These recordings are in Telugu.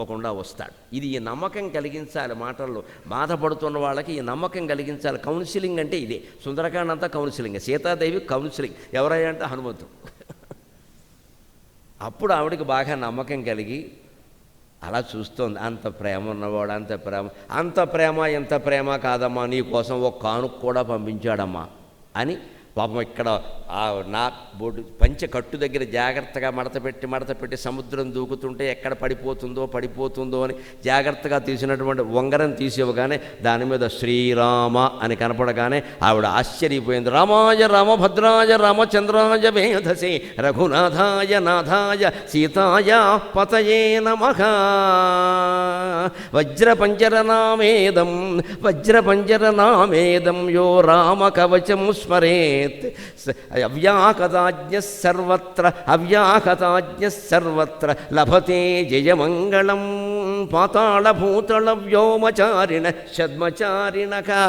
తప్పకుండా వస్తాడు. ఇది ఈ నమ్మకం కలిగించాలి మాటల్లో. బాధపడుతున్న వాళ్ళకి ఈ నమ్మకం కలిగించాలి. కౌన్సిలింగ్ అంటే ఇదే. సుందరకాండ అంతా కౌన్సిలింగ్. సీతాదేవి కౌన్సిలింగ్. ఎవరయ్యా అంటే హనుమంతుడు అప్పుడు ఆవిడకి బాగా నమ్మకం కలిగి అలా చూస్తోంది. అంత ప్రేమ ఉన్నవాడు అంత ప్రేమ. అంత ప్రేమ ఎంత ప్రేమ కాదమ్మా నీ కోసం ఒక కానుక కూడా పంపించాడమ్మా అని పాపం ఇక్కడ ఆ నా బోర్డు పంచె కట్టు దగ్గర జాగ్రత్తగా మడత పెట్టి మడత పెట్టి సముద్రం దూకుతుంటే ఎక్కడ పడిపోతుందో పడిపోతుందో అని జాగ్రత్తగా తీసినటువంటి ఉంగరం తీసివ్వగానే దాని మీద శ్రీరామ అని కనపడగానే ఆవిడ ఆశ్చర్యపోయింది. రామాయ రామభద్రాయ రామచంద్రాయ వేధసే రఘునాథాయ నాథాయ సీతాయ పతయే నమ. వజ్రపంజరనామేదం వజ్రపంజరనామేదం యో రామ కవచం స్మరే. అవ్యాకతాజ్ఞ సర్వత్ర అవ్యాకతాజ్ఞ సర్వత్ర. లభతే జయమంగళం పాతాళభూతళ వ్యోమచారిణ షద్మచారిణకా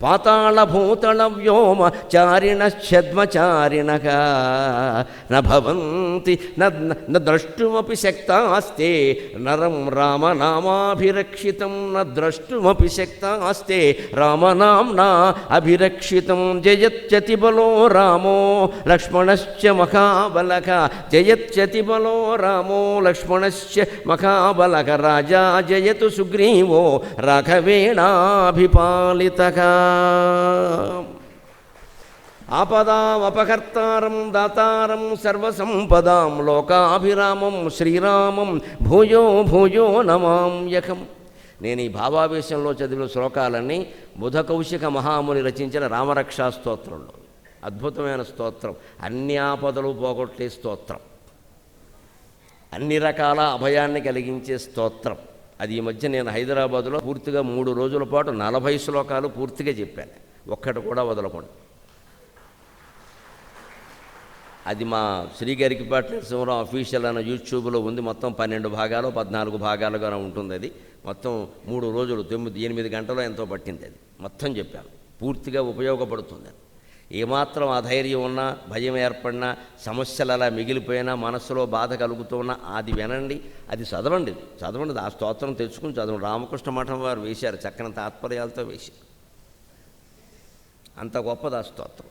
పాతాళభూతళ వ్యోమ చారిణ షద్మచారిణక నభవంతి న ద్రష్టుమపి శక్తాస్తే నరం రామనామాభిరక్షితం న ద్రష్టుమపి శక్తాస్తే రామనామ్నా అభిరక్షితం జయత్యతి బలో రామో లక్ష్మణశ్చ మహాబలక జయత్యతి బలో రామో లక్ష్మణశ్చ మహాబలక రాజా జయతు సుగ్రీవో రాఘవేణాభిపాలితకా ఆపదామపకర్తారం దాతారం సర్వసంపదాం లోకాభిరామం శ్రీరామం భూయో భూయో నమామ్యకం. నేను ఈ భావావేశంలో చదివిన శ్లోకాలన్నీ బుధ కౌశిక మహాముని రచించిన రామరక్షా స్తోత్రంలో. అద్భుతమైన స్తోత్రం. అన్ని ఆపదలు పోగొట్టే స్తోత్రం. అన్ని రకాల అభయాన్ని కలిగించే స్తోత్రం. అది ఈ మధ్య నేను హైదరాబాదులో పూర్తిగా మూడు రోజుల పాటు నలభై శ్లోకాలు పూర్తిగా చెప్పాను. ఒక్కటి కూడా వదలకుండా అది మా శ్రీగరికిపాటి నరసింహరావు అఫీషియల్ అన్న యూట్యూబ్లో ఉంది. మొత్తం పన్నెండు భాగాలు పద్నాలుగు భాగాలుగా ఉంటుంది అది. మొత్తం మూడు రోజులు తొమ్మిది ఎనిమిది గంటలు ఎంతో పట్టింది అది. మొత్తం చెప్పాను. పూర్తిగా ఉపయోగపడుతుంది అది. ఏమాత్రం అధైర్యం ఉన్నా భయం ఏర్పడినా సమస్యలు అలా మిగిలిపోయినా మనస్సులో బాధ కలుగుతున్నా అది వినండి అది చదవండి. చదవండి ఆ స్తోత్రం తెచ్చుకుని చదవండి. రామకృష్ణ మఠం వారు వేశారు చక్కని తాత్పర్యాలతో వేశారు. అంత గొప్పది ఆ స్తోత్రం.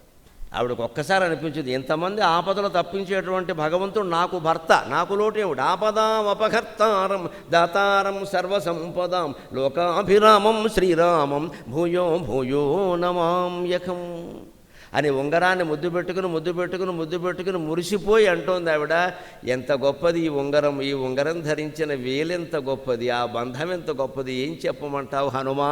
ఆవిడకు ఒక్కసారి అనిపించింది ఎంతమంది ఆపదలు తప్పించేటువంటి భగవంతుడు నాకు భర్త నాకు లోటేవుడు ఆపదాం అపకర్తారం దాతారం సర్వసంపదాం లోకాభిరామం శ్రీరామం భూయో భూయో నమాం యకం అని ఉంగరాన్ని ముద్దు పెట్టుకుని ముద్దు పెట్టుకుని ముద్దు పెట్టుకుని మురిసిపోయి అంటోంది ఆవిడ ఎంత గొప్పది ఈ ఉంగరం ఈ ఉంగరం ధరించిన వేలెంత గొప్పది ఆ బంధం ఎంత గొప్పది ఏం చెప్పమంటావు హనుమా?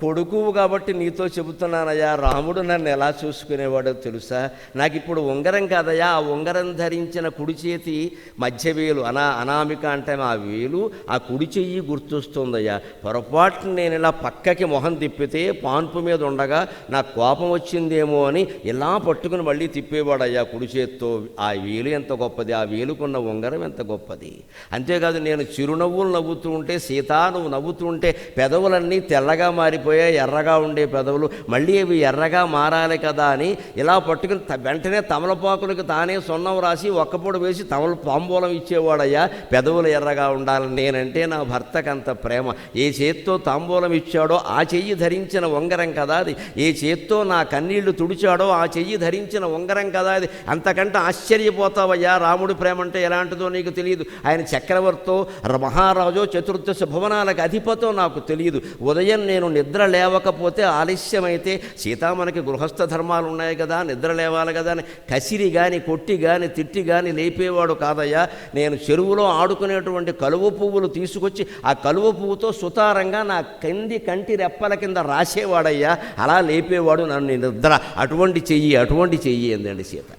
కొడుకు కాబట్టి నీతో చెబుతున్నానయ్యా రాముడు నన్ను ఎలా చూసుకునేవాడో తెలుసా? నాకు ఇప్పుడు ఉంగరం కాదయ్యా ఆ ఉంగరం ధరించిన కుడి చేతి మధ్య వేలు అనా అనామిక అంటే ఆ వేలు ఆ కుడి చెయ్యి గుర్తొస్తుందయ్యా. పొరపాటున నేను ఇలా పక్కకి మొహం తిప్పితే పాన్పు మీద ఉండగా నాకు కోపం వచ్చిందేమో అని ఇలా పట్టుకుని మళ్ళీ తిప్పేవాడయ్యా కుడి చేత్తో. ఆ వేలు ఎంత గొప్పది ఆ వేలుకున్న ఉంగరం ఎంత గొప్పది? అంతేకాదు నేను చిరునవ్వులు నవ్వుతూ ఉంటే సీతా నువ్వు నవ్వుతూ ఉంటే పెదవులన్నీ తెల్లగా మారిపోయాయి ఎర్రగా ఉండే పెదవులు మళ్ళీ అవి ఎర్రగా మారాలి కదా అని ఇలా పట్టుకుని త- వెంటనే తమలపాకులకు తానే సున్నం రాసి ఒక్కపొడి వేసి తమల తాంబూలం ఇచ్చేవాడయ్యా పెదవులు ఎర్రగా ఉండాలని నేనంటే నా భర్తకు అంత ప్రేమ. ఏ చేత్తో తాంబూలం ఇచ్చాడో ఆ చెయ్యి ధరించిన ఉంగరం కదా అది. ఏ చేత్తో నా కన్నీళ్ళు తుడిచాడో ఆ చెయ్యి ధరించిన ఉంగరం కదా అది. అంతకంటే ఆశ్చర్యపోతావయ్యా రాముడి ప్రేమ అంటే ఎలాంటిదో నీకు తెలియదు. ఆయన చక్రవర్తో మహారాజో చతుర్దశ భువనాలకు అధిపతో నాకు తెలియదు. ఉదయం నేను నిద్ర నిద్ర లేవకపోతే ఆలస్యమైతే సీతా మనకి గృహస్థ ధర్మాలు ఉన్నాయి కదా నిద్ర లేవాలి కదా అని కసిరి కానీ కొట్టి కానీ తిట్టి కానీ లేపేవాడు కాదయ్యా. నేను చెరువులో ఆడుకునేటువంటి కలువ పువ్వులు తీసుకొచ్చి ఆ కలువ పువ్వుతో సుతారంగా నా కంది కంటి రెప్పల కింద రాసేవాడయ్యా. అలా లేపేవాడు నన్ను నిద్ర. అటువంటి చెయ్యి అటువంటి చెయ్యి ఏందండి సీత.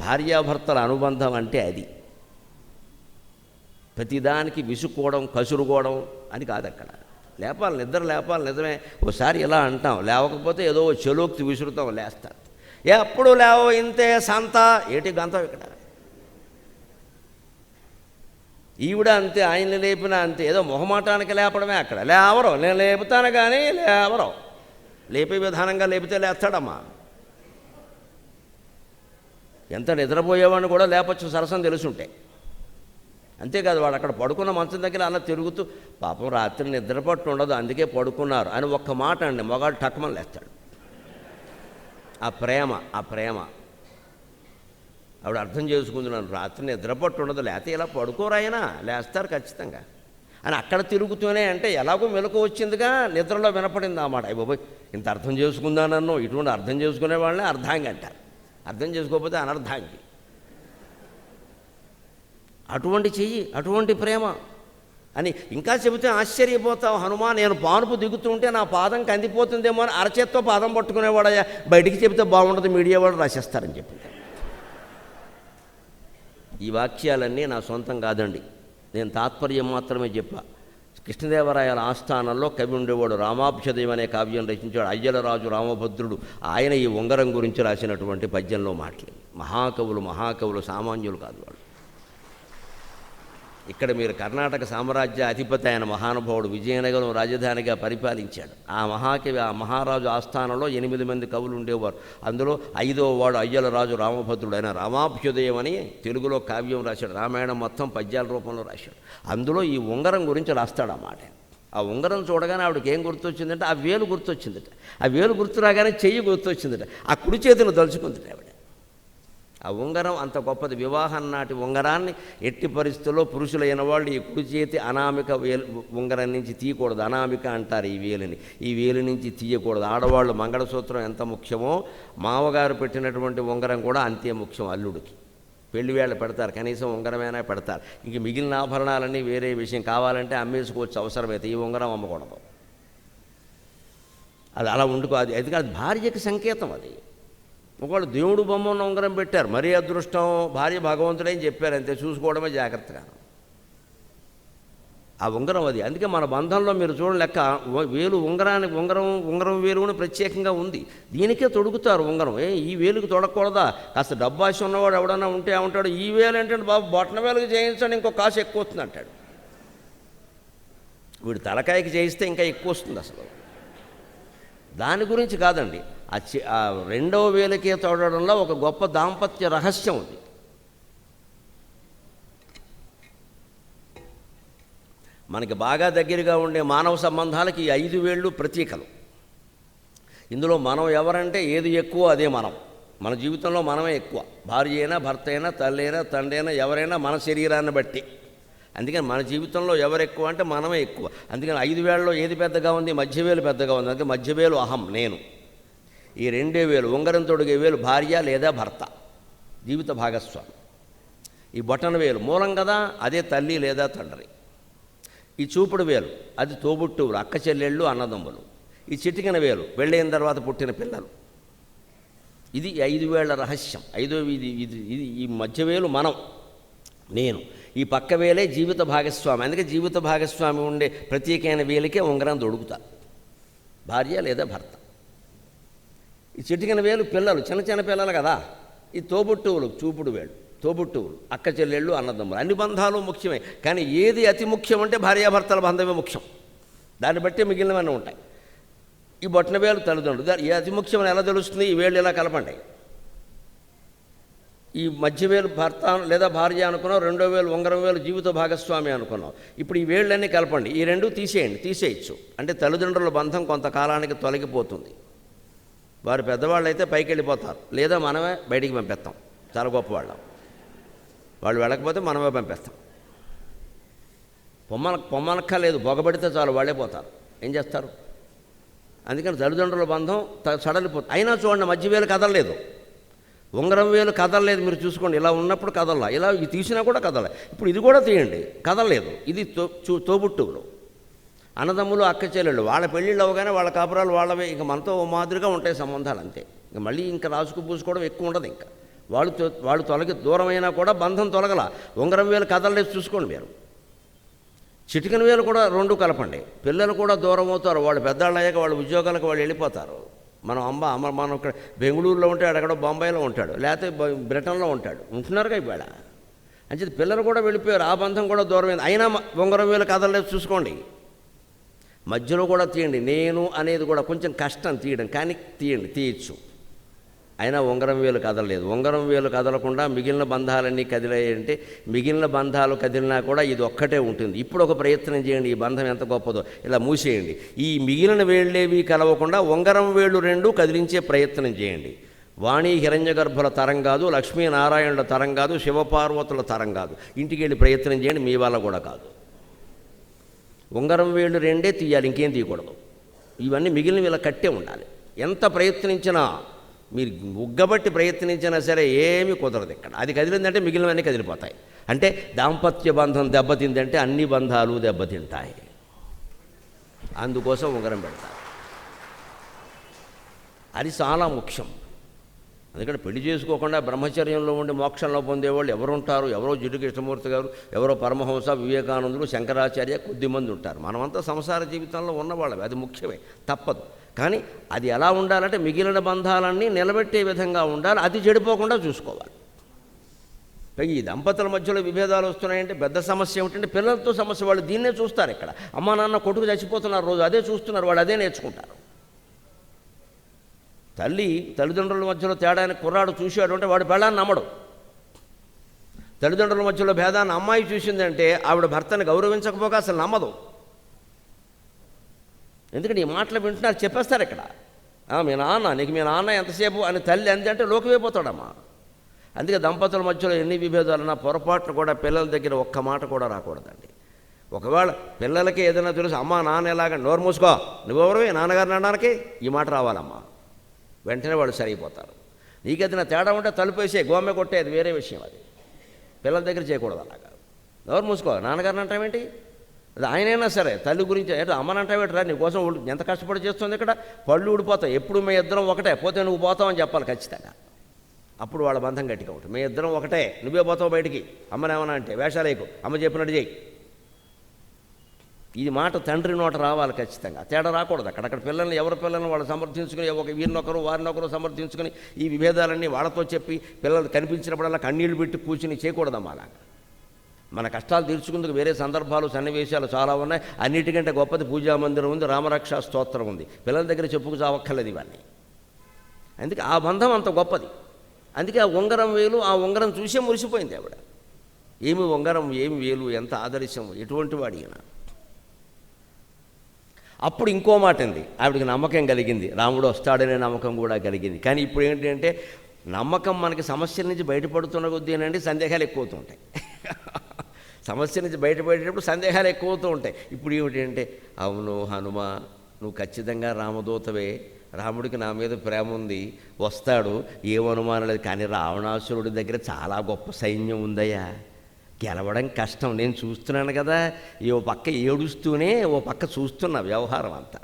భార్యాభర్తల అనుబంధం అంటే అది. ప్రతిదానికి విసుక్కోవడం కసురుకోవడం అని కాదు అక్కడ లేపాలి నిద్ర లేపాలి నిజమే. ఒకసారి ఇలా అంటాం. లేవకపోతే ఏదో చెలోక్తి విసురుతాం లేస్తాం. ఎప్పుడు లేవో ఇంతే సంత ఏటి గంతం ఇక్కడ? ఈవిడ అంతే ఆయన లేపిన అంతే. ఏదో మొహమాటానికి లేపడమే అక్కడ. లేవరం. నేను లేపుతాను కానీ లేవరం. లేపే విధానంగా లేపితే లేస్తాడమ్మా. ఎంత నిద్రపోయేవాడిని కూడా లేపచ్చు. సరసం తెలుసుంటే. అంతేకాదు వాడు అక్కడ పడుకున్న మంచం దగ్గర అలా తిరుగుతూ పాపం రాత్రి నిద్రపట్టు ఉండదు అందుకే పడుకున్నారు అని ఒక్క మాట అండి. మొగాడు టక్మని లేస్తాడు. ఆ ప్రేమ ఆ ప్రేమ. ఆవిడ అర్థం చేసుకుంటున్నాను రాత్రి నిద్రపట్టు ఉండదు లేకపోతే ఇలా పడుకోరాయినా లేస్తారు ఖచ్చితంగా అని అక్కడ తిరుగుతూనే అంటే ఎలాగో మెలకు వచ్చిందిగా నిద్రలో వినపడింది ఆ మాట. అయ్యి బాబోయ్ ఇంత అర్థం చేసుకుందానన్నో ఇటువంటి అర్థం చేసుకునే వాళ్ళని అర్ధాంగి అంటారు. అర్థం చేసుకోకపోతే అనర్ధాంగి. అటువంటి చెయ్యి అటువంటి ప్రేమ. అని ఇంకా చెబితే ఆశ్చర్యపోతావు హనుమాన్ నేను పానుపు దిగుతుంటే నా పాదం కందిపోతుందేమో అని అరచేత్తో పాదం పట్టుకునేవాడయ్యా. బయటికి చెబితే బాగుంటుంది మీడియా వాళ్ళు రాసేస్తారని చెప్పింది. ఈ వాక్యాలన్నీ నా సొంతం కాదండి. నేను తాత్పర్యం మాత్రమే చెప్పా. కృష్ణదేవరాయల ఆస్థానంలో కవి ఉండేవాడు రామాభ్యదయం అనే కావ్యం రచించాడు. అయ్యలరాజు రామభద్రుడు ఆయన ఈ ఉంగరం గురించి రాసినటువంటి పద్యంలో మాట్లాడి మహాకవులు మహాకవులు సామాన్యులు కాదు వాళ్ళు. ఇక్కడ మీరు కర్ణాటక సామ్రాజ్య అధిపతి ఆయన మహానుభావుడు విజయనగరం రాజధానిగా పరిపాలించాడు. ఆ మహాకవి ఆ మహారాజు ఆస్థానంలో ఎనిమిది మంది కవులు ఉండేవారు. అందులో ఐదవ వాడు అయ్యల రాజు రామభద్రుడు ఆయన రామాభ్యుదయం అని తెలుగులో కావ్యం రాశాడు. రామాయణం మొత్తం పద్యాల రూపంలో రాశాడు. అందులో ఈ ఉంగరం గురించి రాస్తాడు ఆ మాట. ఆ ఉంగరం చూడగానే ఆవిడకి ఏం గుర్తొచ్చిందంటే ఆ వేలు గుర్తొచ్చిందట. ఆ వేలు గుర్తు రాగానే చెయ్యి గుర్తొచ్చిందట. ఆ కుడి చేతిని దలుచుకుందట ఆవిడ. ఆ ఉంగరం అంత గొప్పది. వివాహం నాటి ఉంగరాన్ని ఎట్టి పరిస్థితుల్లో పురుషులైన వాళ్ళు ఈ కుడి చేతి అనామిక వేలు ఉంగరం నుంచి తీయకూడదు. అనామిక అంటారు ఈ వేలుని. ఈ వేలు నుంచి తీయకూడదు. ఆడవాళ్ళు మంగళసూత్రం ఎంత ముఖ్యమో మామగారు పెట్టినటువంటి ఉంగరం కూడా అంతే ముఖ్యం అల్లుడికి. పెళ్ళి వేళ పెడతారు. కనీసం ఉంగరమైనా పెడతారు. ఇంక మిగిలిన ఆభరణాలన్నీ వేరే విషయం. కావాలంటే అమ్మేసుకోవచ్చు. అవసరమైతే ఈ ఉంగరం అమ్మకూడదు. అది అలా ఉండుకో. అది అది కాదు. భార్యకి సంకేతం అది. ఒకళ్ళు దేవుడు బొమ్మను ఉంగరం పెట్టారు. మరీ అదృష్టం భార్య భగవంతుడే అని చెప్పారు. అంతే చూసుకోవడమే జాగ్రత్తగా ఆ ఉంగరం అది. అందుకే మన బంధంలో మీరు చూడండి లెక్క వేలు ఉంగరానికి ఉంగరం ఉంగరం వేలు అని ప్రత్యేకంగా ఉంది. దీనికే తొడుగుతారు ఉంగరం. ఏ ఈ వేలుకి తొడకూడదా కాస్త డబ్బాసి ఉన్నవాడు ఎవడన్నా ఉంటే ఏమంటాడు ఈ వేలు ఏంటంటే బాబు బొట్టన వేలుకి చేయించండి ఇంకో కాసు ఎక్కువ వస్తుంది అంటాడు. వీడు తలకాయకి చేయిస్తే ఇంకా ఎక్కువ వస్తుంది అసలు. దాని గురించి కాదండి. ఆ రెండవ వేలకే తోడడంలో ఒక గొప్ప దాంపత్య రహస్యం ఉంది మనకి బాగా దగ్గరగా ఉండే మానవ సంబంధాలకి ఈ ఐదు వేళ్ళు ప్రతీకలు. ఇందులో మనం ఎవరంటే ఏది ఎక్కువ అదే మనం. మన జీవితంలో మనమే ఎక్కువ. భార్య అయినా భర్త అయినా తల్లి అయినా తండ్రి అయినా ఎవరైనా మన శరీరాన్ని బట్టి. అందుకని మన జీవితంలో ఎవరు ఎక్కువ అంటే మనమే ఎక్కువ. అందుకని ఐదు వేలలో ఏది పెద్దగా ఉంది? మధ్యవేలు పెద్దగా ఉంది. అందుకే మధ్యవేలు అహం నేను. ఈ రెండే వేలు ఉంగరం తొడిగే వేలు భార్య లేదా భర్త జీవిత భాగస్వామి. ఈ బొటన వేలు మూలం కదా అదే తల్లి లేదా తండ్రి. ఈ చూపుడు వేలు అది తోబుట్టువులు అక్క చెల్లెళ్ళు అన్నదమ్ములు. ఈ చిటికిన వేలు పెళ్ళైన తర్వాత పుట్టిన పిల్లలు. ఇది ఐదు వేళ్ళ రహస్యం. ఐదో ఇది ఇది ఇది ఈ మధ్య వేలు మనం నేను. ఈ పక్క వేలే జీవిత భాగస్వామి. అందుకే జీవిత భాగస్వామి ఉండే ప్రత్యేకమైన వేలకే ఉంగరం దొడుకుతా భార్య లేదా భర్త. ఈ చిటికిన వేలు పిల్లలు చిన్న చిన్న పిల్లలు కదా. ఈ తోబుట్టువులు చూపుడు వేలు తోబుట్టువులు అక్క చెల్లెళ్ళు అన్నదమ్ములు. అన్ని బంధాలు ముఖ్యమే. కానీ ఏది అతి ముఖ్యం అంటే భార్యాభర్తల బంధమే ముఖ్యం. దాన్ని బట్టి మిగిలినవన్నీ ఉంటాయి. ఈ బొట్టన వేలు తల్లిదండ్రులు. ఈ అతి ముఖ్యమని ఎలా తెలుస్తుంది? ఈ వేళ్ళు ఇలా కలపండి? ఈ మధ్య వేలు భర్త లేదా భార్య అనుకున్నాం రెండో వేలు ఉంగరం వేలు జీవిత భాగస్వామి అనుకున్నాం. ఇప్పుడు ఈ వేళ్ళన్నీ కలపండి. ఈ రెండు తీసేయండి తీసేయచ్చు. అంటే తల్లిదండ్రుల బంధం కొంతకాలానికి తొలగిపోతుంది. వారు పెద్దవాళ్ళు అయితే పైకి వెళ్ళిపోతారు. లేదా మనమే బయటికి పంపిస్తాం. చాలా గొప్పవాళ్ళం. వాళ్ళు వెళ్ళకపోతే మనమే పంపిస్తాం. పొమ్మన పొమ్మనక్కర్లేదు. పొగబడితే చాలు వాళ్ళే పోతారు. ఏం చేస్తారు? అందుకని తల్లిదండ్రుల బంధం త- సడలిపోతుంది అయినా చూడండి మధ్య వేలు కదలలేదు. ఉంగరం వేలు కదలలేదు. మీరు చూసుకోండి ఇలా ఉన్నప్పుడు కదల ఇలా ఇది తీసినా కూడా కదలే ఇప్పుడు ఇది కూడా తీయండి. కదలలేదు. ఇది తో చూ- తోబుట్టువులు. అన్నదమ్ములు అక్క చెల్లెళ్ళు వాళ్ళ పెళ్ళిళ్ళు అవగానే వాళ్ళ కాపురాలు వాళ్ళవే. ఇంక మనతో ఓ మాదిరిగా ఉంటాయి సంబంధాలు అంతే. ఇంకా మళ్ళీ ఇంకా రాసుకు పూసుకోవడం ఎక్కువ ఉండదు ఇంకా. వాళ్ళు వాళ్ళు తొలగి దూరమైనా కూడా బంధం తొలగల. ఉంగరం వేలు కదలలేసి చూసుకోండి మీరు. చిటికన వేలు కూడా రెండు కలపండి. పిల్లలు కూడా దూరం అవుతారు. వాళ్ళు పెద్దవాళ్ళు అయ్యాక వాళ్ళు ఉద్యోగాలకు వాళ్ళు వెళ్ళిపోతారు. మనం అమ్మ అమ్మ మనం ఇక్కడ బెంగళూరులో ఉంటాడు అక్కడ బొంబాయిలో ఉంటాడు. లేకపోతే బ్రిటన్లో ఉంటాడు. ఉంటున్నారుగా ఇవాళ. అంచేది పిల్లలు కూడా వెళ్ళిపోయారు. ఆ బంధం కూడా దూరమైంది. అయినా ఉంగరం వేలు కదలలేదు చూసుకోండి. మధ్యలో కూడా తీయండి. నేను అనేది కూడా కొంచెం కష్టం తీయడం. కానీ తీయండి తీయచ్చు. అయినా ఉంగరం వేలు కదలలేదు. ఉంగరం వేలు కదలకుండా మిగిలిన బంధాలన్నీ కదిలాయంటే మిగిలిన బంధాలు కదిలినా కూడా ఇది ఒక్కటే ఉంటుంది. ఇప్పుడు ఒక ప్రయత్నం చేయండి. ఈ బంధం ఎంత గొప్పదో. ఇలా మూసేయండి. ఈ మిగిలిన వేళ్ళేవి కలవకుండా ఉంగరం వేళ్ళు రెండు కదిలించే ప్రయత్నం చేయండి. వాణి హిరణ్యగర్భుల తరం కాదు లక్ష్మీనారాయణుల తరం కాదు శివపార్వతుల తరం కాదు. ఇంటికి వెళ్ళి ప్రయత్నం చేయండి. మీ వల్ల కూడా కాదు. ఉంగరం వేళ్ళు రెండే తీయాలి ఇంకేం తీయకూడదు. ఇవన్నీ మిగిలిన ఇలా కట్టే ఉండాలి. ఎంత ప్రయత్నించినా మీరు ఉగ్గబట్టి ప్రయత్నించినా సరే ఏమీ కుదరదు ఇక్కడ. అది కదిలిందంటే మిగిలినవన్నీ కదిలిపోతాయి. అంటే దాంపత్య బంధం దెబ్బతిందంటే అన్ని బంధాలు దెబ్బతింటాయి. అందుకోసం ఉంగరం పెడతారు. అది చాలా ముఖ్యం. అందుకని పెళ్ళి చేసుకోకుండా బ్రహ్మచర్యంలో ఉండి మోక్షంలో పొందేవాళ్ళు ఎవరు ఉంటారు ఎవరో జిడ్డు కృష్ణమూర్తి గారు ఎవరో పరమహంస వివేకానందులు శంకరాచార్య కొద్దిమంది ఉంటారు. మనమంతా సంసార జీవితంలో ఉన్నవాళ్ళవి అది ముఖ్యమే. తప్పదు. కానీ అది ఎలా ఉండాలంటే మిగిలిన బంధాలన్నీ నిలబెట్టే విధంగా ఉండాలి. అది చెడిపోకుండా చూసుకోవాలి. పై ఈ దంపతుల మధ్యలో విభేదాలు వస్తున్నాయంటే పెద్ద సమస్య ఏమిటంటే పిల్లలతో సమస్య. వాళ్ళు దీన్నే చూస్తారు ఇక్కడ. అమ్మా నాన్న కొట్టుకు చచ్చిపోతున్నారు రోజు. అదే చూస్తున్నారు. వాళ్ళు అదే నేర్చుకుంటారు. తల్లి తల్లిదండ్రుల మధ్యలో తేడాన్ని కుర్రాడు చూశాడు అంటే వాడు బెళ్ళాన్ని నమ్మడు. తల్లిదండ్రుల మధ్యలో భేదాన్ని అమ్మాయి చూసిందంటే ఆవిడ భర్తని గౌరవించకపోక అసలు నమ్మదు. ఎందుకంటే ఈ మాటలు వింటున్నారు చెప్పేస్తారు ఇక్కడ. మీ నాన్న నీకు మీ నాన్న ఎంతసేపు అని తల్లి అంది అంటే లోకమైపోతాడమ్మా అందుకే దంపతుల మధ్యలో ఎన్ని విభేదాలన్నా పొరపాట్లు కూడా పిల్లల దగ్గర ఒక్క మాట కూడా రాకూడదండి. ఒకవేళ పిల్లలకి ఏదైనా తెలుసు అమ్మా నాన్న ఎలాగ నోరు మూసుకో. నువ్వెవరు? నాన్నగారు నాన్నకి ఈ మాట రావాలమ్మా. వెంటనే వాళ్ళు సరిగిపోతారు. నీకు ఏదైనా తేడా ఉంటే తలుపు వేసే గోమె కొట్టే అది వేరే విషయం అది. పిల్లల దగ్గర చేయకూడదు అలాగా ఎవరు మూసుకో నాన్నగారిని అంటావేంటి అది ఆయనైనా సరే తల్లి గురించి అంటే అమ్మని అంటావేట్రా నీకోసం ఎంత కష్టపడి చేస్తుంది ఇక్కడ? పళ్ళు ఊడిపోతావు ఎప్పుడు మీ ఇద్దరం ఒకటే పోతే నువ్వు పోతావని చెప్పాలి ఖచ్చితంగా. అప్పుడు వాళ్ళ బంధం గట్టిగా ఉంటుంది. మీ ఇద్దరం ఒకటే నువ్వే పోతావు బయటికి. అమ్మనేమన్నా అంటే వేషాలేకు అమ్మ చెప్పినట్టు చేయి. ఇది మాట తండ్రి నోట రావాలి ఖచ్చితంగా. తేడా రాకూడదు. అక్కడక్కడ పిల్లల్ని ఎవరి పిల్లల్ని వాళ్ళు సమర్థించుకుని ఒక వీరినొకరు వారినొకరు సమర్థించుకుని ఈ విభేదాలన్నీ వాళ్ళతో చెప్పి పిల్లలు కనిపించినప్పుడల్లా కన్నీళ్ళు పెట్టి కూర్చుని చేయకూడదమ్మా అలాగా. మన కష్టాలు తీర్చుకుందుకు వేరే సందర్భాలు సన్నివేశాలు చాలా ఉన్నాయి. అన్నిటికంటే గొప్పది పూజా మందిరం ఉంది రామరక్షా స్తోత్రం ఉంది. పిల్లల దగ్గర చెప్పుకు చావక్కర్లేదు ఇవన్నీ. అందుకే ఆ బంధం అంత గొప్పది. అందుకే ఆ ఉంగరం వేలు ఆ ఉంగరం చూసే మురిసిపోయింది ఆవిడ. ఏమి ఉంగరం ఏమి వేలు ఎంత ఆదర్శం ఎటువంటి వాడి ఈయన? అప్పుడు ఇంకో మాట ఉంది ఆవిడకి నమ్మకం కలిగింది. రాముడు వస్తాడనే నమ్మకం కూడా కలిగింది. కానీ ఇప్పుడు ఏంటంటే నమ్మకం మనకి సమస్యల నుంచి బయటపడుతున్న కొద్దీ ఏంటంటే సందేహాలు ఎక్కువ అవుతూ ఉంటాయి సమస్య నుంచి బయటపడేటప్పుడు సందేహాలు ఎక్కువ అవుతూ ఉంటాయి ఇప్పుడు ఏమిటంటే అవును హనుమ నువ్వు ఖచ్చితంగా రామదూతవే. రాముడికి నా మీద ప్రేమ ఉంది. వస్తాడు. ఏం అనుమానం లేదు. కానీ రావణాసురుడి దగ్గర చాలా గొప్ప సైన్యం ఉందయ్యా. గెలవడం కష్టం. నేను చూస్తున్నాను కదా ఈ ఓ పక్క ఏడుస్తూనే ఓ పక్క చూస్తున్నా వ్యవహారం అంతా.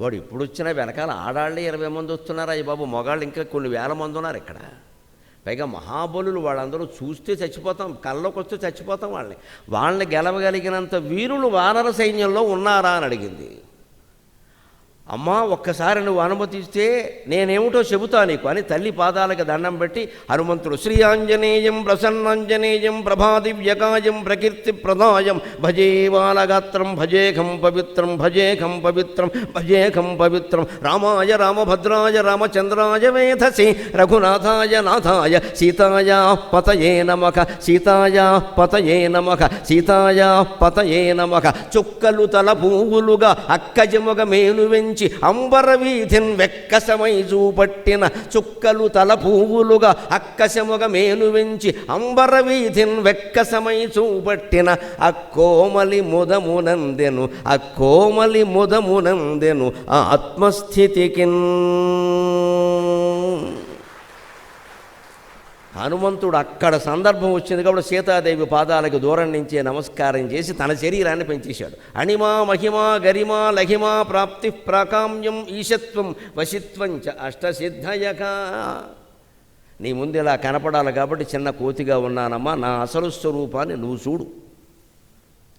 వాడు ఇప్పుడు వచ్చినా వెనకాల ఆడాళ్ళే ఇరవై మంది వస్తున్నారు. అయ్యి బాబు మగాళ్ళు ఇంకా కొన్ని వేల మంది ఉన్నారు ఇక్కడ. పైగా మహాబలులు వాళ్ళందరూ చూస్తే చచ్చిపోతాం కళ్ళలోకి వస్తే చచ్చిపోతాం వాళ్ళని. వాళ్ళని గెలవగలిగినంత వీరులు వానర సైన్యంలో ఉన్నారా అని అడిగింది. అమ్మా ఒక్కసారి నువ్వు అనుమతిస్తే నేనేమిటో చెబుతా నీకు అని తల్లి పాదాలకు దండం పెట్టి హనుమంతుడు శ్రీ ఆంజనేయం ప్రసన్నాంజనేయం ప్రభాదివ్యకాయం ప్రకీర్తి ప్రదాయం భజే బాలగాత్రం భజేఖం పవిత్రం భజేఖం పవిత్రం భజేఖం పవిత్రం రామాయ రామభద్రాయ రామచంద్రాయ వేధసి రఘునాథాయ నాథాయ సీతాయా పతయే నమక సీతాయా పతయే నమక సీతాయా పతయే నమక చుక్కలు తల పువ్వులుగా అక్కజముగ మేలు వెంచి అంబర అంబరవీధిన్ వెక్కసమై చూపట్టిన చుక్కలు తల పువ్వులుగా అక్కసముగ మేలువించి వెక్కసమై చూపట్టిన అక్కోమలి ముదమునందెను అక్కోమలి ముదమునందెను ఆత్మస్థితికిన్. హనుమంతుడు అక్కడ సందర్భం వచ్చింది కాబట్టి సీతాదేవి పాదాలకు దూరం నుంచే నమస్కారం చేసి తన శరీరాన్ని పెంచేశాడు. అణిమా మహిమా గరిమా లహిమా ప్రాప్తి ప్రాకామ్యం ఈశత్వం వశిత్వం చ అష్టసిద్ధయక. నీ ముందు ఇలా కనపడాలి కాబట్టి చిన్న కోతిగా ఉన్నానమ్మా నా అసలు స్వరూపాన్ని నువ్వు చూడు.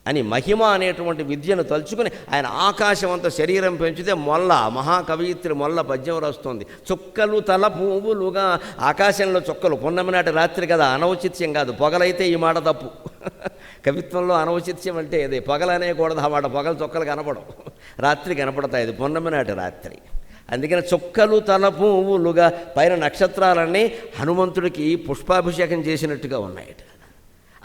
అని మహిమ అనేటువంటి విద్యను తలుచుకుని ఆయన ఆకాశం అంత శరీరం పెంచితే మొల్ల మహాకవయిత్రి మొల్ల పద్యం రాస్తుంది. చుక్కలు తల పువ్వులుగా ఆకాశంలో చుక్కలు. పున్నమి నాటి రాత్రి కదా అనౌచిత్యం కాదు. పొగలైతే ఈ మాట తప్పు. కవిత్వంలో అనౌచిత్యం అంటే ఇది పొగలనేకూడదు ఆ మాట పొగలు చుక్కలు కనపడవు. రాత్రి కనపడతాయి. ఇది పున్నమి నాటి రాత్రి. అందుకని చుక్కలు తల పువ్వులుగా పైన నక్షత్రాలన్నీ హనుమంతుడికి పుష్పాభిషేకం చేసినట్టుగా ఉన్నాయట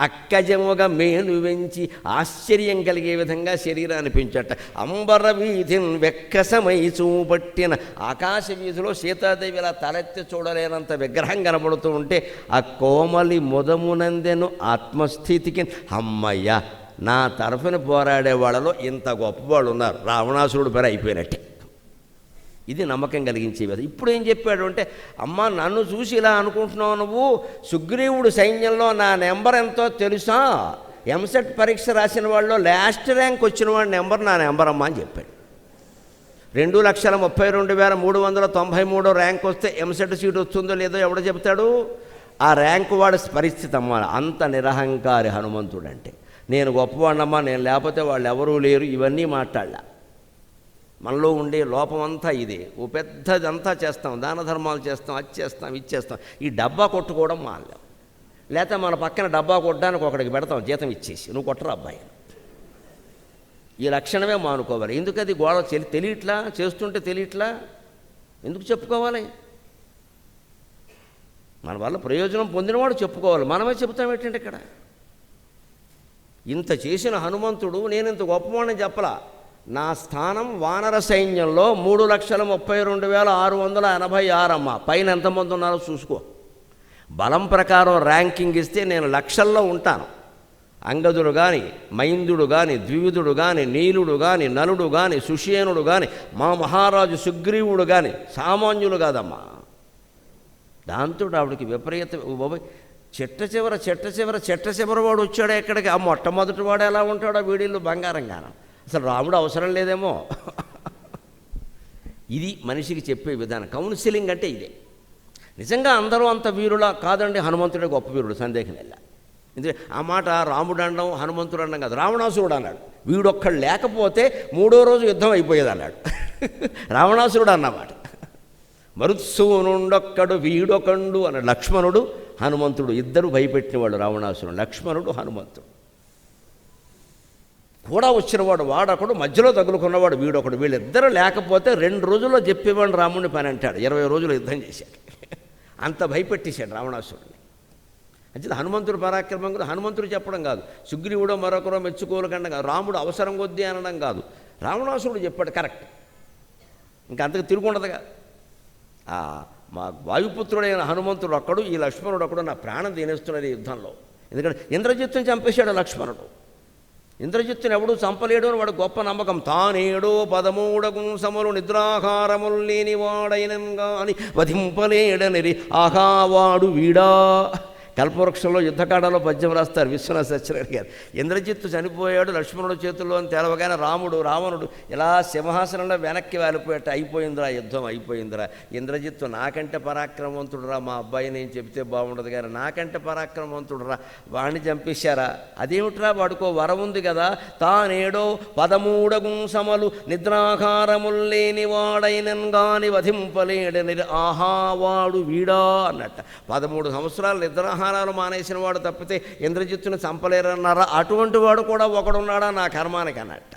అక్కజముగా మేలు వెంచి ఆశ్చర్యం కలిగే విధంగా శరీరాన్ని పెంచట. అంబర వీధిని వెక్కసమై చూపట్టిన ఆకాశ వీధిలో సీతాదేవి ఇలా తలెత్తి చూడలేనంత విగ్రహం కనబడుతూ ఉంటే ఆ కోమలి ముదమునందెను ఆత్మస్థితికి. అమ్మయ్య నా తరఫున పోరాడే వాళ్ళలో ఇంత గొప్పవాళ్ళు ఉన్నారు. రావణాసురుడు పేరు అయిపోయినట్టే. ఇది నమ్మకం కలిగించే విధం ఇప్పుడు ఏం చెప్పాడు అంటే అమ్మ నన్ను చూసి ఇలా అనుకుంటున్నావు నువ్వు? సుగ్రీవుడు సైన్యంలో నా నెంబర్ ఎంతో తెలుసా? ఎంసెట్ పరీక్ష రాసిన వాళ్ళు లాస్ట్ ర్యాంక్ వచ్చిన వాడి నెంబర్ నా నెంబర్ అమ్మా అని చెప్పాడు. రెండు లక్షల ముప్పై రెండు వేల మూడు వందల తొంభై మూడో ర్యాంక్ వస్తే ఎంసెట్ సీట్ వస్తుందో లేదో ఎవడో చెప్తాడు? ఆ ర్యాంకు వాడి పరిస్థితి అమ్మ అంత నిరహంకారి హనుమంతుడు అంటే నేను గొప్పవాడినమ్మా నేను లేకపోతే వాళ్ళు ఎవరూ లేరు ఇవన్నీ మాట్లాడలా. మనలో ఉండే లోపమంతా ఇదే. ఓ పెద్దదంతా చేస్తాం దాన ధర్మాలు చేస్తాం అది చేస్తాం ఇది చేస్తాం. ఈ డబ్బా కొట్టుకోవడం మానలేం. లేకపోతే మన పక్కన డబ్బా కొట్టడానికి ఒకడికి పెడతాం జీతం ఇచ్చేసి. నువ్వు కొట్టరు అబ్బాయి. ఈ లక్షణమే మానుకోవాలి. ఎందుకది గోడ తెలి తెలియట్లా? చేస్తుంటే తెలియట్లా? ఎందుకు చెప్పుకోవాలి? మన వల్ల ప్రయోజనం పొందినవాడు చెప్పుకోవాలి. మనమే చెప్తాం ఏంటంటే ఇక్కడ? ఇంత చేసిన హనుమంతుడు నేను ఇంత గొప్పవాడిని చెప్పలా. నా స్థానం వానర సైన్యంలో మూడు లక్షల ముప్పై రెండు వేల ఆరు వందల ఎనభై ఆరమ్మ పైన ఎంతమంది ఉన్నారో చూసుకో. బలం ప్రకారం ర్యాంకింగ్ ఇస్తే నేను లక్షల్లో ఉంటాను. అంగదుడు కానీ మైందుడు కానీ ద్వివిధుడు కానీ నీలుడు కానీ నలుడు కానీ సుషేనుడు కానీ మా మహారాజు సుగ్రీవుడు కానీ సామాన్యులు కాదమ్మా. దాంతో ఆవిడకి విపరీత చెట్ట చివర చెట్ట చివర చెట్ట చివర వాడు వచ్చాడు ఎక్కడికి? ఆ మొట్టమొదటి వాడు ఎలా ఉంటాడో వీడిల్లో బంగారంగానం అసలు రాముడు అవసరం లేదేమో. ఇది మనిషికి చెప్పే విధానం. కౌన్సిలింగ్ అంటే ఇదే. నిజంగా అందరూ అంత వీరులా కాదండి హనుమంతుడే గొప్ప వీరుడు సందేహం వెళ్ళా ఎందుకంటే ఆ మాట రాముడు అనడం హనుమంతుడు అనడం కాదు. రావణాసురుడు అన్నాడు. వీడొక్కడు లేకపోతే మూడో రోజు యుద్ధం అయిపోయేది అన్నాడు. రావణాసురుడు అన్నమాట. మరుత్సూనుండొక్కడు వీడొకండు అన్న లక్ష్మణుడు హనుమంతుడు. ఇద్దరు భయపెట్టినవాడు రావణాసురుడు. లక్ష్మణుడు హనుమంతుడు. కూడా వచ్చినవాడు వాడొకడు మధ్యలో తగులుకున్నవాడు వీడొకడు. వీళ్ళిద్దరు లేకపోతే రెండు రోజుల్లో చెప్పేవాడు రాముడిని పని అంటాడు. ఇరవై రోజులు యుద్ధం చేశాడు. అంత భయపెట్టేశాడు రావణాసురుడిని అంటే హనుమంతుడు పరాక్రమం కూడా హనుమంతుడు చెప్పడం కాదు. సుగ్రీవుడో మరొకరో మెచ్చుకోలకండం కాదు. రాముడు అవసరం కొద్దీ అనడం కాదు. రావణాసురుడు చెప్పాడు కరెక్ట్. ఇంకా అంతకు తిరుగుండదుగా ఆ, మా వాయుపుత్రుడైన హనుమంతుడు ఒక్కడు ఈ లక్ష్మణుడు ఒక్కడు నా ప్రాణం తినేస్తున్నది యుద్ధంలో. ఎందుకంటే ఇంద్రజిత్తుని చంపేశాడు లక్ష్మణుడు. ఇంద్రజిత్తుని ఎవడు చంపలేడు అని వాడు గొప్ప నమ్మకం. తానేడో పదమూడగు సమలు నిద్రాహారములు లేని వాడైనంగా అని వధింపలేడనిరి. ఆహావాడు వీడా? కల్పవృక్షంలో యుద్ధకాండలో పద్యం రాస్తారు విశ్వనాథ సత్యనారాయణ గారు. ఇంద్రజిత్తు చనిపోయాడు లక్ష్మణుడు చేతుల్లో అని తెలవగానే రాముడు రావణుడు ఇలా సింహాసనంలో వెనక్కి వెళ్ళిపోయేట అయిపోయిందిరా యుద్ధం అయిపోయిందిరా. ఇంద్రజిత్తు నాకంటే పరాక్రమవంతుడురా మా అబ్బాయి నేను చెప్తే బాగుండదు కానీ నాకంటే పరాక్రమవంతుడురా. వాణ్ణి చంపేశారా? అదేమిట్రా వాడుకో వరం ఉంది కదా. తానేడో పదమూడగు సమలు నిద్రాకారముల్ లేని వాడైనన్ గాని వధింపలేడని ఆహా వాడు వీడా అన్నట్ట. పదమూడు సంవత్సరాలు నిద్రాహారాలు మానేసిన వాడు తప్పితే ఇంద్రజిత్తును చంపలేరన్నారా? అటువంటి వాడు కూడా ఒకడున్నాడా? నా కర్మానికి అన్నట్ట.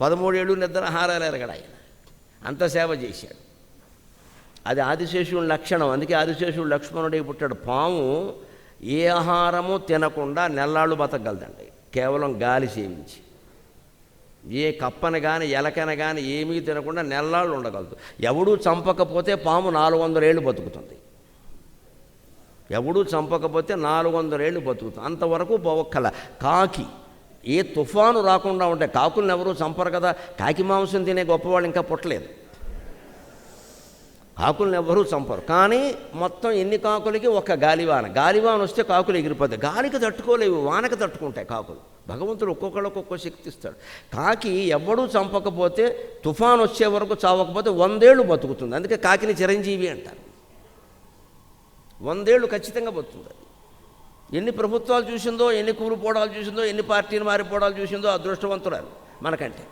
పదమూడేళ్ళు నిద్రాహారాలు ఎరగడు ఆయన. అంత సేవ చేశాడు. అది ఆదిశేషుడి లక్షణం. అందుకే ఆదిశేషుడు లక్ష్మణుడే పుట్టాడు. పాము ఏ ఆహారము తినకుండా నెల్లాళ్ళు బతకగలదండి. కేవలం గాలి సేవించి. ఏ కప్పన కానీ ఎలకన కానీ ఏమీ తినకుండా నెల్లాళ్ళు ఉండగలదు. ఎవడూ చంపకపోతే పాము నాలుగు వందల ఏళ్ళు బతుకుతుంది. ఎవడూ చంపకపోతే నాలుగు వందలేళ్ళు బతుకుతాం. అంతవరకు పోవక్కల. కాకి ఏ తుఫాను రాకుండా ఉంటే కాకులను ఎవరూ చంపరు కదా? కాకి మాంసం తినే గొప్పవాళ్ళు ఇంకా పుట్టలేదు. కాకులను ఎవరూ చంపరు. కానీ మొత్తం ఎన్ని కాకులకి? ఒక గాలివాన. గాలివాన వస్తే కాకులు ఎగిరిపోతాయి. గాలికి తట్టుకోలేవు వానకి తట్టుకుంటాయి కాకులు. భగవంతుడు ఒక్కొక్కళ్ళు ఒక్కొక్క శక్తి ఇస్తాడు. కాకి ఎవడూ చంపకపోతే తుఫాన్ వచ్చే వరకు చావకపోతే వందేళ్ళు బతుకుతుంది. అందుకే కాకిని చిరంజీవి అంటారు. వందేళ్ళు ఖచ్చితంగా పోతుంది అది. ఎన్ని ప్రభుత్వాలు చూసిందో ఎన్ని కూలిపోవడాలు చూసిందో ఎన్ని పార్టీలు మారిపోవడాలు చూసిందో అదృష్టవంతురాలు మనకంటే.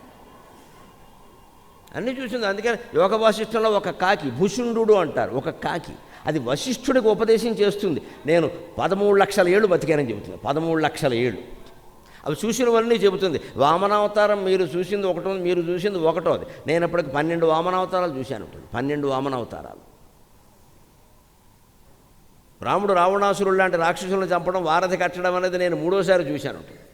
అన్నీ చూసింది. అందుకని యోగ వాసిష్టంలో ఒక కాకి భూషుండు అంటారు ఒక కాకి. అది వశిష్ఠుడికి ఉపదేశం చేస్తుంది. నేను పదమూడు లక్షల ఏళ్ళు బతికానని చెబుతుంది. పదమూడు లక్షల ఏళ్ళు. అవి చూసినవన్నీ చెబుతుంది. వామనావతారం మీరు చూసింది ఒకటో మీరు చూసింది ఒకటోది నేను ఇప్పటికి పన్నెండు వామనావతారాలు చూశాను. పన్నెండు వామనావతారాలు. రాముడు రావణాసురుడు లాంటి రాక్షసులను చంపడం వారధి కట్టడం అనేది నేను మూడోసారి చూశాను.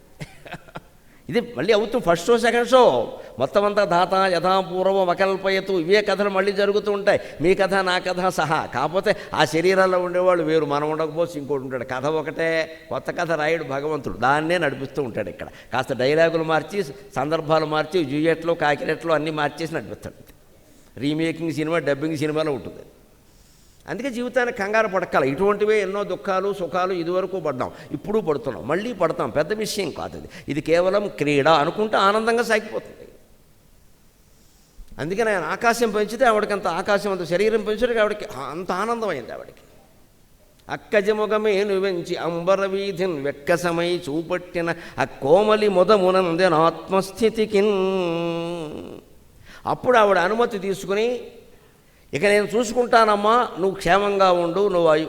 ఇది మళ్ళీ అవుతుంది ఫస్ట్ షో సెకండ్ షో మొత్తం అంతా దాత యథాపూర్వం వకల్పయతు ఇవే కథలు మళ్ళీ జరుగుతూ ఉంటాయి. మీ కథ నా కథ సహా. కాకపోతే ఆ శరీరాల్లో ఉండేవాళ్ళు వేరు. మనం ఉండకపోతే ఇంకోటి ఉంటాడు. కథ ఒకటే కొత్త కథ రాయుడు భగవంతుడు. దాన్నే నడిపిస్తూ ఉంటాడు ఇక్కడ. కాస్త డైలాగులు మార్చి సందర్భాలు మార్చి జూయట్లు కాకిరెట్లు అన్నీ మార్చేసి నడిపిస్తాడు. రీమేకింగ్ సినిమా డబ్బింగ్ సినిమాలో ఉంటుంది. అందుకే జీవితానికి కంగారు పడక్కల. ఇటువంటివే ఎన్నో దుఃఖాలు సుఖాలు ఇదివరకు పడ్డాం. ఇప్పుడు పడుతున్నాం. మళ్ళీ పడతాం. పెద్ద విషయం కాదు ఇది ఇది కేవలం క్రీడ అనుకుంటే ఆనందంగా సాగిపోతుంది. అందుకని ఆయన ఆకాశం పెంచితే ఆవిడకి అంత ఆకాశం అంత శరీరం పెంచుడికి ఆవిడకి అంత ఆనందమైంది ఆవిడకి. అక్కజముఖమే నువెంచి అంబర వీధిన్ వెక్కసమై చూపట్టిన ఆ కోమలి మొదమునందెన ఆత్మస్థితికి అప్పుడు ఆవిడ అనుమతి తీసుకుని ఇక నేను చూసుకుంటానమ్మా నువ్వు క్షేమంగా ఉండు నువ్వు అయు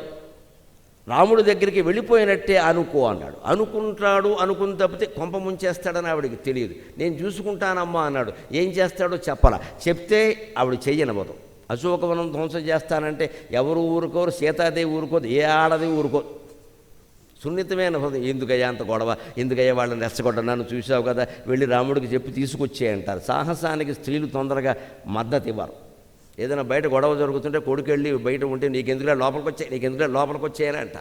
రాముడి దగ్గరికి వెళ్ళిపోయినట్టే అనుకో అన్నాడు. అనుకుంటాడు అనుకుని తప్పితే కొంప ముంచేస్తాడని ఆవిడికి తెలియదు. నేను చూసుకుంటానమ్మా అన్నాడు. ఏం చేస్తాడో చెప్పాల. చెప్తే ఆవిడ చెయ్యనివ్వదు అశోకవనం ధ్వంసం చేస్తానంటే ఎవరు ఊరుకోరు సీతాదేవి ఊరుకోదు ఏ ఆడది ఊరుకోదు. సున్నితమైన హృదయం. ఎందుకయ్యా అంత గొడవ? ఎందుకయ్యా వాళ్ళని రెచ్చగొట్ట నన్ను చూసావు కదా వెళ్ళి రాముడికి చెప్పి తీసుకొచ్చే అంటారు సాహసానికి స్త్రీలు తొందరగా మద్దతు ఇవ్వరు ఏదైనా బయట గొడవ జరుగుతుంటే కొడుకు వెళ్ళి బయట ఉంటే నీకెందుకులే లోపలికి వచ్చాయి నీకెందుకులే లోపలికి వచ్చాయని అంట.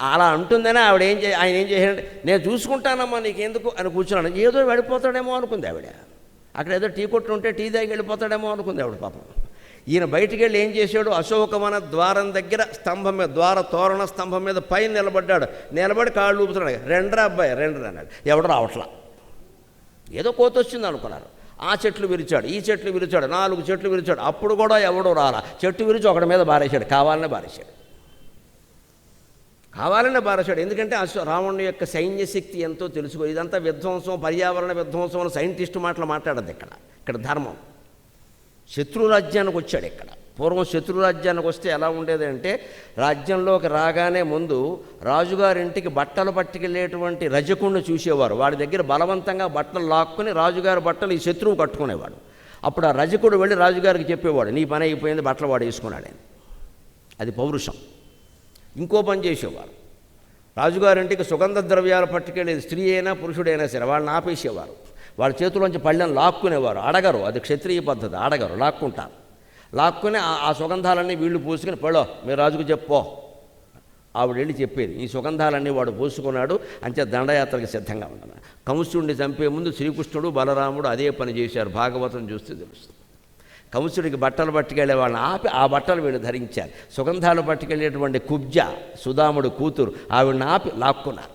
అలా అంటుందని ఆవిడ ఏం చే ఆయన ఏం చేశాడంటే నేను చూసుకుంటానమ్మా నీకెందుకు? అని కూర్చున్నాను ఏదో వెళ్ళిపోతాడేమో అనుకుంది ఆవిడ. అక్కడ ఏదో టీ కొట్టు ఉంటే టీ తాగి వెళ్ళిపోతాడేమో అనుకుంది ఆవిడ పాపం. ఈయన బయటికి వెళ్ళి ఏం చేశాడు? అశోకవన ద్వారం దగ్గర స్తంభం మీద ద్వార తోరణ స్తంభం మీద పైన నిలబడ్డాడు. నిలబడి కాళ్ళు ఊపుతున్నాడు. రెండ్రా అబ్బాయి రెండ్రా అన్నాడు. ఎవడు రావట్లా. ఏదో కోత వచ్చింది అనుకున్నారు ఆ చెట్లు విరిచాడు ఈ చెట్లు విరిచాడు నాలుగు చెట్లు విరిచాడు. అప్పుడు కూడా ఎవడో రాలా? చెట్టు విరిచి ఒకటి మీద బారేశాడు కావాలనే బారేశాడు. కావాలనే బారేశాడు. ఎందుకంటే అశ్వ రావణుని యొక్క సైన్య శక్తి ఎంతో తెలుసుకో ఇదంతా విధ్వంసం పర్యావరణ విధ్వంసం సైంటిస్టు మాటలు మాట్లాడద్దు ఇక్కడ. ఇక్కడ ధర్మం. శత్రురాజ్యానికి వచ్చాడు ఇక్కడ. పూర్వం శత్రురాజ్యానికి వస్తే ఎలా ఉండేది అంటే రాజ్యంలోకి రాగానే ముందు రాజుగారింటికి బట్టలు పట్టుకెళ్ళేటువంటి రజకుణ్ణి చూసేవారు. వాడి దగ్గర బలవంతంగా బట్టలు లాక్కుని రాజుగారి బట్టలు ఈ శత్రువు కట్టుకునేవాడు. అప్పుడు ఆ రజకుడు వెళ్ళి రాజుగారికి చెప్పేవాడు నీ పని అయిపోయింది బట్టలు వాడు వేసుకున్నాడని అది పౌరుషం. ఇంకో పని చేసేవారు. రాజుగారింటికి సుగంధ ద్రవ్యాలు పట్టుకెళ్ళేది స్త్రీ అయినా పురుషుడైనా సరే వాళ్ళని ఆపేసేవారు. వాళ్ళ చేతిలోంచి పళ్ళెం లాక్కునేవారు. అడగరు అది క్షత్రియ పద్ధతి అడగరు లాక్కుంటారు. లాక్కుని ఆ- సుగంధాలన్నీ వీళ్ళు పూసుకుని పడో మీ రాజుకు చెప్పో. ఆవిడ వెళ్ళి చెప్పేది ఈ సుగంధాలన్నీ వాడు పూసుకున్నాడు అంతే దండయాత్రకి సిద్ధంగా ఉన్నాడు. కంసుడిని చంపే ముందు శ్రీకృష్ణుడు బలరాముడు అదే పని చేశారు భాగవతం చూస్తే తెలుస్తుంది. కంసుడికి బట్టలు పట్టుకెళ్ళే వాళ్ళని ఆపి ఆ బట్టలు వీళ్ళు ధరించారు. సుగంధాలు పట్టుకెళ్ళేటువంటి కుబ్జ సుధాముడు కూతురు ఆవిడని ఆపి లాక్కున్నారు.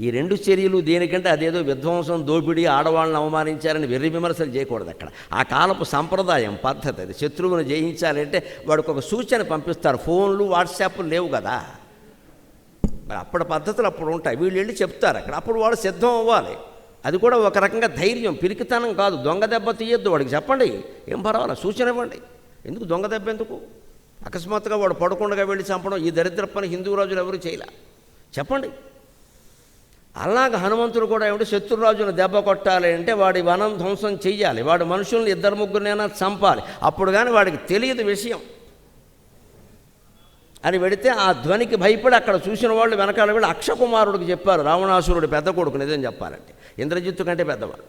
ఈ రెండు చర్యలు దేనికంటే అదేదో విధ్వంసం దోపిడీ ఆడవాళ్ళని అవమానించారని వెర్రి విమర్శలు చేయకూడదు అక్కడ. ఆ కాలపు సంప్రదాయం పద్ధతి అది. శత్రువును జయించాలంటే వాడికి ఒక సూచన పంపిస్తారు. ఫోన్లు వాట్సాప్లు లేవు కదా. మరి అప్పటి పద్ధతులు అప్పుడు ఉంటాయి. వీళ్ళు వెళ్ళి చెప్తారు అక్కడ. అప్పుడు వాడు సిద్ధం అవ్వాలి. అది కూడా ఒక రకంగా ధైర్యం పిరికితనం కాదు. దొంగ దెబ్బ తీయొద్దు వాడికి చెప్పండి. ఏం పర్వాలేదు సూచన ఇవ్వండి. ఎందుకు దొంగ దెబ్బ ఎందుకు? అకస్మాత్తుగా వాడు పడకుండా వెళ్ళి చంపడం ఈ దరిద్ర పని హిందూ రాజులు ఎవరు చేయలే? చెప్పండి. అలాగ హనుమంతుడు కూడా ఏమిటి శత్రురాజును దెబ్బ కొట్టాలి అంటే వాడి వనం ధ్వంసం చెయ్యాలి. వాడు మనుషుల్ని ఇద్దరు ముగ్గురినైనా చంపాలి. అప్పుడు కానీ వాడికి తెలియదు విషయం. అని వెడితే ఆ ధ్వనికి భయపడి అక్కడ చూసిన వాళ్ళు వెనకాల వెళ్ళి అక్షకుమారుడికి చెప్పారు. రావణాసురుడు పెద్ద కొడుకు నిజం చెప్పాలంటే. ఇంద్రజిత్తు కంటే పెద్దవాడు.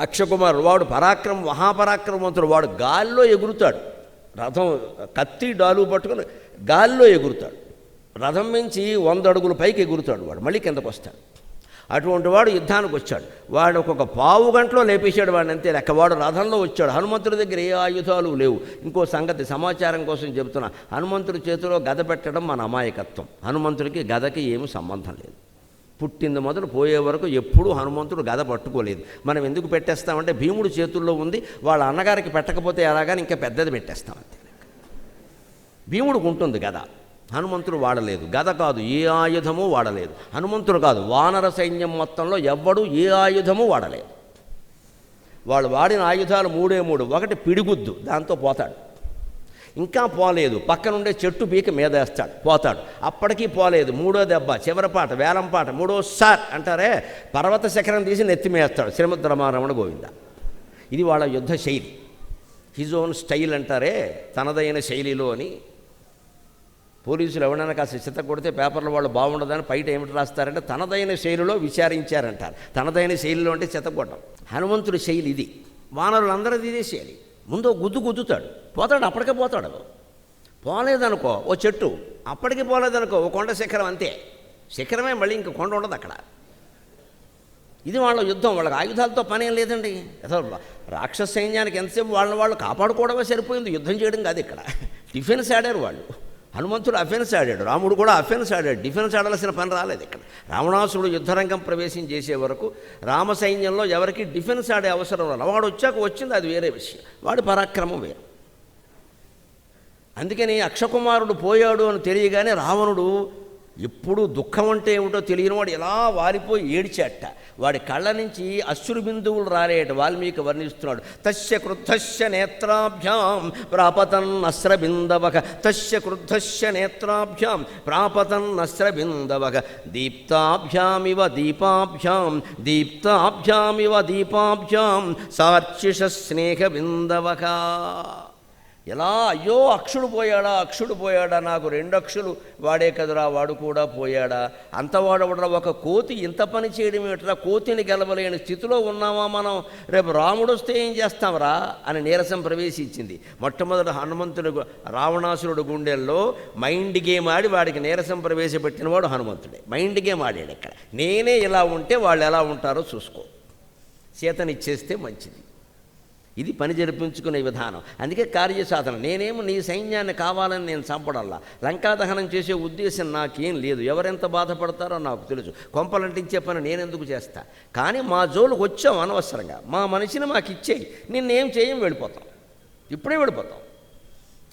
అక్షకుమారుడు వాడు పరాక్రమం మహాపరాక్రమవంతుడు. వాడు గాల్లో ఎగురుతాడు. రథం కత్తి డాలు పట్టుకుని గాల్లో ఎగురుతాడు. రథం మించి వంద అడుగుల పైకి ఎగురుతాడు వాడు మళ్ళీ కిందకు వస్తాడు. అటువంటి వాడు యుద్ధానికి వచ్చాడు. వాడు ఒక్కొక్క పావు గంటలో లేపేశాడు వాడిని అంతే లెక్క వాడు రథంలో వచ్చాడు. హనుమంతుడి దగ్గర ఏ ఆయుధాలు లేవు. ఇంకో సంగతి సమాచారం కోసం చెబుతున్నా హనుమంతుడి చేతిలో గద పెట్టడం మన అమాయకత్వం. హనుమంతుడికి గదకి ఏమి సంబంధం లేదు. పుట్టింది మొదలు పోయే వరకు ఎప్పుడూ హనుమంతుడు గద పట్టుకోలేదు. మనం ఎందుకు పెట్టేస్తామంటే భీముడు చేతుల్లో ఉంది వాళ్ళ అన్నగారికి పెట్టకపోతే ఎలాగని ఇంకా పెద్దది పెట్టేస్తామంతే భీముడికి ఉంటుంది గద. హనుమంతుడు వాడలేదు. గద కాదు ఏ ఆయుధము వాడలేదు. హనుమంతుడు కాదు వానర సైన్యం మొత్తంలో ఎవ్వడూ ఏ ఆయుధము వాడలేదు. వాళ్ళు వాడిన ఆయుధాలు మూడే మూడు. ఒకటి పిడిగుద్దు దాంతో పోతాడు. ఇంకా పోలేదు. పక్కనుండే చెట్టు పీక మీదేస్తాడు పోతాడు. అప్పటికీ పోలేదు. మూడో దెబ్బ చివరపాట పాట వేలం మూడో సార్ అంటారే పర్వత శిఖరం తీసి నెత్తిమేస్తాడు శ్రీమద్రమారమణ గోవింద. ఇది వాళ్ళ యుద్ధ శైలి. హిజ్ ఓన్ స్టైల్ అంటారే తనదైన శైలిలో అని పోలీసులు ఎవరైనా కాస్త చిత్త కొడితే పేపర్లో వాళ్ళు బాగుండదని బయట ఏమిటి రాస్తారంటే తనదైన శైలిలో విచారించారంటారు. తనదైన శైలిలో అంటే చిత్తగొట్టం హనుమంతుడి శైలి ఇది. వానరులందరిది ఇదే శైలి. ముందు గుద్దు గుద్దుతాడు. పోతాడు అప్పటికే పోతాడు పోలేదనుకో ఓ చెట్టు అప్పటికి పోలేదనుకో ఓ కొండ శిఖరం అంతే. శిఖరమే మళ్ళీ ఇంక కొండ ఉండదు అక్కడ. ఇది వాళ్ళ యుద్ధం వాళ్ళకి ఆయుధాలతో పని ఏం లేదండి అసలు రాక్షస సైన్యానికి ఎంతసేపు వాళ్ళని వాళ్ళు కాపాడుకోవడమే సరిపోయింది. యుద్ధం చేయడం కాదు ఇక్కడ. డిఫెన్స్ ఆడారు వాళ్ళు. హనుమంతుడు అఫెన్స్ ఆడాడు రాముడు కూడా అఫెన్స్ ఆడాడు డిఫెన్స్ ఆడాల్సిన పని రాలేదు ఇక్కడ. రావణాసుడు యుద్ధరంగం ప్రవేశం చేసే వరకు రామ సైన్యంలో ఎవరికి డిఫెన్స్ ఆడే అవసరం రాదు వాడు వచ్చాక వచ్చింది అది వేరే విషయం. వాడి పరాక్రమం వేరు. అందుకని అక్షకుమారుడు పోయాడు అని తెలియగానే రావణుడు ఎప్పుడు దుఃఖం అంటే ఏమిటో తెలియని వాడు ఎలా వారిపోయి ఏడిచేట? వాడి కళ్ళ నుంచి అశ్రు బిందువులు రాలేట వాల్మీకి వర్ణిస్తున్నాడు. తస్య క్రుద్ధస్య నేత్రాభ్యాం ప్రాపతన్ అస్రబిందవక తస్య క్రుద్ధస్య నేత్రాభ్యాం ప్రాపతన్ అస్రబిందవక దీప్తాభ్యామివ దీపాభ్యాం దీప్తాభ్యామివ దీపాభ్యాం సార్చిష స్నేహ బిందవక ఎలా? అయ్యో అక్షుడు పోయాడా? అక్షుడు పోయాడా? నాకు రెండు అక్షులు వాడే కదరా? వాడు కూడా పోయాడా? అంతవాడవడరా ఒక కోతి ఇంత పని చేయడం ఏమిట్రా? కోతిని గెలవలేని స్థితిలో ఉన్నామా మనం? రేపు రాముడు వస్తే ఏం చేస్తాంరా? అని నీరసం ప్రవేశించింది. మొట్టమొదటి హనుమంతుడు రావణాసురుడు గుండెల్లో మైండ్ గేమ్ ఆడి వాడికి నీరసం ప్రవేశపెట్టిన వాడు హనుమంతుడే. మైండ్ గేమ్ ఆడాడు ఇక్కడ. నేనే ఇలా ఉంటే వాళ్ళు ఎలా ఉంటారో చూసుకో. సీతనిచ్చేస్తే మంచిది. ఇది పని జరిపించుకునే విధానం. అందుకే కార్యసాధన. నేనేమో నీ సైన్యాన్ని కావాలని నేను చంపడల్లా. లంకా దహనం చేసే ఉద్దేశం నాకేం లేదు. ఎవరెంత బాధపడతారో నాకు తెలుసు. కొంపలంటించే పని నేనెందుకు చేస్తా? కానీ మా జోలుకు వచ్చాం అనవసరంగా. మా మనిషిని మాకు ఇచ్చేయి. నిన్నేం చేయం వెళ్ళిపోతాం. ఇప్పుడే వెళ్ళిపోతాం.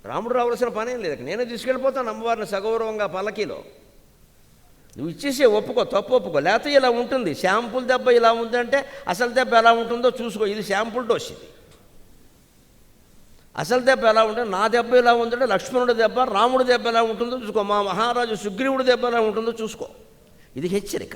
రాముడు రావాల్సిన పనేం లేదు. నేనే తీసుకెళ్ళిపోతాను అమ్మవారిని సగౌరవంగా పల్లకీలో. నువ్వు ఇచ్చేసే ఒప్పుకో తప్పు ఒప్పుకో. లేకపోతే ఇలా ఉంటుంది. శాంపుల్ దెబ్బ ఇలా ఉందంటే అసలు దెబ్బ ఎలా ఉంటుందో చూసుకో. ఇది శాంపుల్ డోస్ ఇది. అసలు దెబ్బ ఎలా ఉంటుంది నా దెబ్బ ఎలా ఉందంటే లక్ష్మణుడి దెబ్బ రాముడి దెబ్బ ఎలా ఉంటుందో చూసుకో. మా మహారాజు సుగ్రీవుడి దెబ్బ ఎలా ఉంటుందో చూసుకో. ఇది హెచ్చరిక.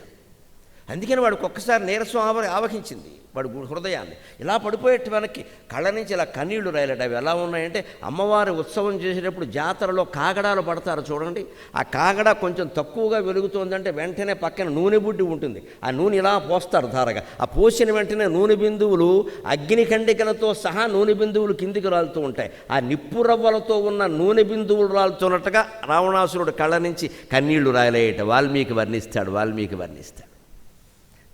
అందుకని వాడికి ఒక్కసారి నీరసం ఆవ ఆవహించింది. వాడు హృదయాన్ని. ఇలా పడిపోయేట్టు వెనక్కి కళ్ళ నుంచి ఇలా కన్నీళ్ళు రాయలేట. అవి ఎలా ఉన్నాయంటే అమ్మవారి ఉత్సవం చేసేటప్పుడు జాతరలో కాగడాలు పడతారు చూడండి. ఆ కాగడ కొంచెం తక్కువగా వెలుగుతోందంటే వెంటనే పక్కన నూనె బుడ్డి ఉంటుంది. ఆ నూనె ఇలా పోస్తారు ధారగా. ఆ పోసిన వెంటనే నూనె బిందువులు అగ్ని కండికలతో సహా నూనె బిందువులు కిందికి రాలుతూ ఉంటాయి. ఆ నిప్పు రవ్వలతో ఉన్న నూనె బిందువులు రాలుతున్నట్టుగా రావణాసురుడు కళ్ళ నుంచి కన్నీళ్ళు రాయలేయట వాల్మీకి వర్ణిస్తాడు వాల్మీకి వర్ణిస్తాడు.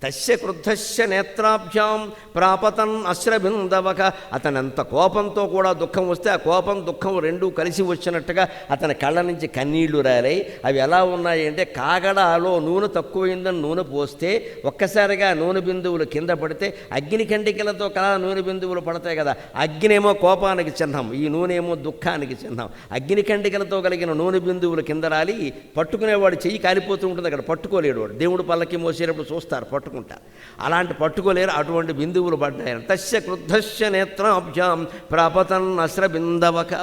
తస్య క్రుద్ధస్య నేత్రాభ్యాం ప్రాపతన్ అశ్రబిందవక. అతనంత కోపంతో కూడా దుఃఖం వస్తే ఆ కోపం దుఃఖం రెండూ కలిసి వచ్చినట్టుగా అతని కళ్ళ నుంచి కన్నీళ్ళు రాలాయి అవి ఎలా ఉన్నాయి అంటే కాగడాలో నూనె తక్కువైందని నూనె పోస్తే ఒక్కసారిగా నూనె బిందువులు కింద పడితే అగ్ని కండికలతో కలా నూనె బిందువులు పడతాయి కదా. అగ్నేమో కోపానికి చిహ్నం ఈ నూనె ఏమో దుఃఖానికి చిహ్నం. అగ్ని కండికలతో కలిగిన నూనె బిందువులు కింద రాలి. పట్టుకునేవాడు చెయ్యి కాలిపోతూ ఉంటుంది అక్కడ పట్టుకోలేడు వాడు. దేవుడు పల్లకి మోసేటప్పుడు చూస్తారు పట్టుకుంటారు అలాంటి పట్టుకోలేరు అటువంటి బిందువులు పడ్డాయి తస్య క్రుద్ధస్య నేత్రాభ్యాం ప్రాపతన్ అస్ర బిందవక